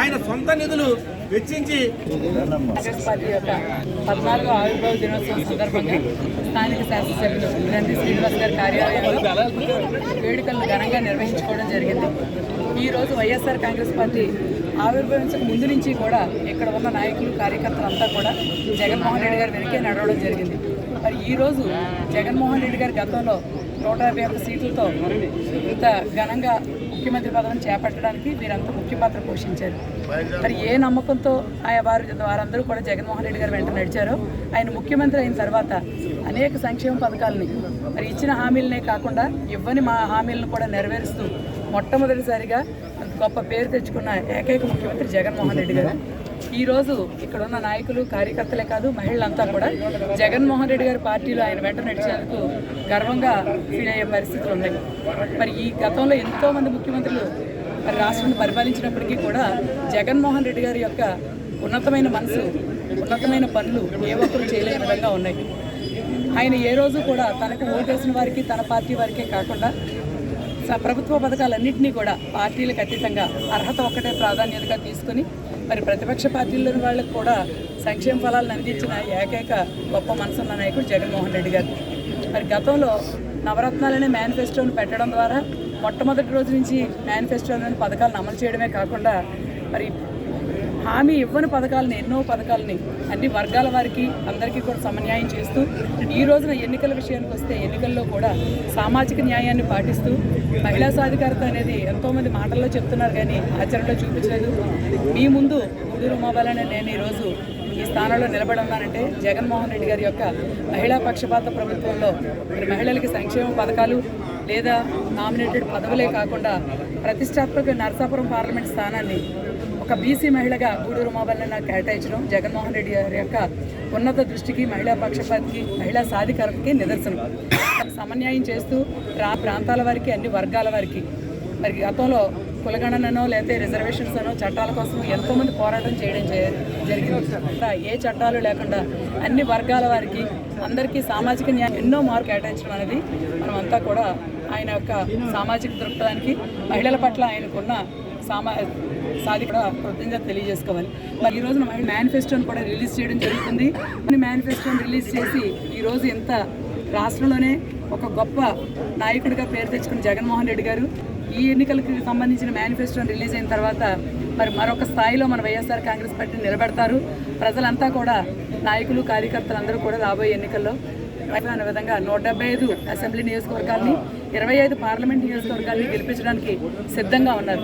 ఆయన సొంత నిధులు వెచ్చించి పద్నాలుగు పార్టీ యొక్క ఆవిర్భావ దినోత్సవం సందర్భంగా స్థానిక శాసనసభ్యులు గ్రంథి శ్రీనివాస్ గారి కార్యాలయంలో వేడుకలను ఘనంగా నిర్వహించుకోవడం జరిగింది. ఈరోజు వైఎస్ఆర్ కాంగ్రెస్ పార్టీ ఆవిర్భవించక ముందు నుంచి కూడా ఇక్కడ ఉన్న నాయకులు కార్యకర్తలు అంతా కూడా జగన్మోహన్ రెడ్డి గారి వెనకే నడవడం జరిగింది. మరి ఈ రోజు జగన్మోహన్ రెడ్డి గారి గతంలో నూట యాభై ఒక్క సీట్లతో ఇంత ఘనంగా ముఖ్యమంత్రి పదవిని చేపట్టడానికి వీరంతా ముఖ్య పాత్ర పోషించారు. మరి ఏ నమ్మకంతో ఆయా వారు వారందరూ కూడా జగన్మోహన్ రెడ్డి గారు వెంట నడిచారో ఆయన ముఖ్యమంత్రి అయిన తర్వాత అనేక సంక్షేమ పథకాలని మరి ఇచ్చిన హామీలనే కాకుండా ఇవ్వని మా హామీలను కూడా నెరవేరుస్తూ మొట్టమొదటిసారిగా గొప్ప పేరు తెచ్చుకున్న ఏకైక ముఖ్యమంత్రి జగన్మోహన్ రెడ్డి గారు. ఈరోజు ఇక్కడ ఉన్న నాయకులు కార్యకర్తలే కాదు మహిళలంతా కూడా జగన్మోహన్ రెడ్డి గారి పార్టీలో ఆయన వెంట నడిచేందుకు గర్వంగా ఫీల్ అయ్యే పరిస్థితులు ఉన్నాయి. మరి ఈ గతంలో ఎంతోమంది ముఖ్యమంత్రులు మరి రాష్ట్రాన్ని పరిపాలించినప్పటికీ కూడా జగన్మోహన్ రెడ్డి గారి యొక్క ఉన్నతమైన మనసు ఉన్నతమైన పనులు ఏ ఒక్కరు చేయలేని విధంగా ఉన్నాయి. ఆయన ఏ రోజు కూడా తనకు ఓటేసిన వారికి తన పార్టీ వారికే కాకుండా ప్రభుత్వ పథకాలన్నింటినీ కూడా పార్టీలకు అతీతంగా అర్హత ఒక్కటే ప్రాధాన్యతగా తీసుకుని మరి ప్రతిపక్ష పార్టీలోని వాళ్ళకు కూడా సంక్షేమ ఫలాలను అందించిన ఏకైక గొప్ప మనసున్న నాయకుడు జగన్మోహన్ రెడ్డి గారు. మరి గతంలో నవరత్నాలనే మేనిఫెస్టోను పెట్టడం ద్వారా మొట్టమొదటి రోజు నుంచి మేనిఫెస్టోలోని పథకాలను అమలు చేయడమే కాకుండా మరి హామీ ఇవ్వని పథకాలని ఎన్నో పథకాలని అన్ని వర్గాల వారికి అందరికీ కూడా సమన్యాయం చేస్తూ ఈ రోజున ఎన్నికల విషయానికి వస్తే ఎన్నికల్లో కూడా సామాజిక న్యాయాన్ని పాటిస్తూ మహిళా సాధికారత అనేది ఎంతోమంది మాటల్లో చెప్తున్నారు కానీ ఆచరణలో చూపించలేదు. మీ ముందు ఊడూరు మొబైల్ నేను ఈరోజు ఈ స్థానంలో నిలబడి ఉన్నానంటే జగన్మోహన్ రెడ్డి గారి యొక్క మహిళా పక్షపాత ప్రభుత్వంలో మరి మహిళలకి సంక్షేమ పథకాలు లేదా నామినేటెడ్ పదవులే కాకుండా ప్రతిష్టాత్మక నరసాపురం పార్లమెంట్ స్థానాన్ని ఒక బీసీ మహిళగా గూడూరు మొబైల్ని నాకు కేటాయించడం జగన్మోహన్ రెడ్డి గారి యొక్క ఉన్నత దృష్టికి మహిళా పక్షపాతికి మహిళా సాధికారతకి నిదర్శనం. సమన్యాయం చేస్తూ రా ప్రాంతాల వారికి అన్ని వర్గాల వారికి మరి గతంలో కులగణనో లేకపోతే రిజర్వేషన్స్ అనో చట్టాల కోసం ఎంతోమంది పోరాటం చేయడం జరిగింది. ఏ చట్టాలు లేకుండా అన్ని వర్గాల వారికి అందరికీ సామాజిక న్యాయం ఎన్నో మార్పు కేటాయించడం అనేది మనమంతా కూడా ఆయన యొక్క సామాజిక దృక్పథానికి మహిళల పట్ల ఆయనకున్న సామా సాధి కూడా కృతజ్ఞత తెలియజేసుకోవాలి. మరి ఈ రోజున మహిళ మేనిఫెస్టోని కూడా రిలీజ్ చేయడం జరుగుతుంది. మేనిఫెస్టోని రిలీజ్ చేసి ఈరోజు ఎంత రాష్ట్రంలోనే ఒక గొప్ప నాయకుడిగా పేరు తెచ్చుకున్న జగన్మోహన్ రెడ్డి గారు ఈ ఎన్నికలకు సంబంధించిన మేనిఫెస్టోని రిలీజ్ అయిన తర్వాత మరి మరొక స్థాయిలో మన వైఎస్ఆర్ కాంగ్రెస్ పార్టీని నిలబెడతారు. ప్రజలంతా కూడా నాయకులు కార్యకర్తలు అందరూ కూడా రాబోయే ఎన్నికల్లో అనే విధంగా నూట డెబ్బై ఐదు అసెంబ్లీ నియోజకవర్గాల్ని ఇరవై ఐదు పార్లమెంట్ నియోజకవర్గాల్ని గెలిపించడానికి సిద్ధంగా ఉన్నారు.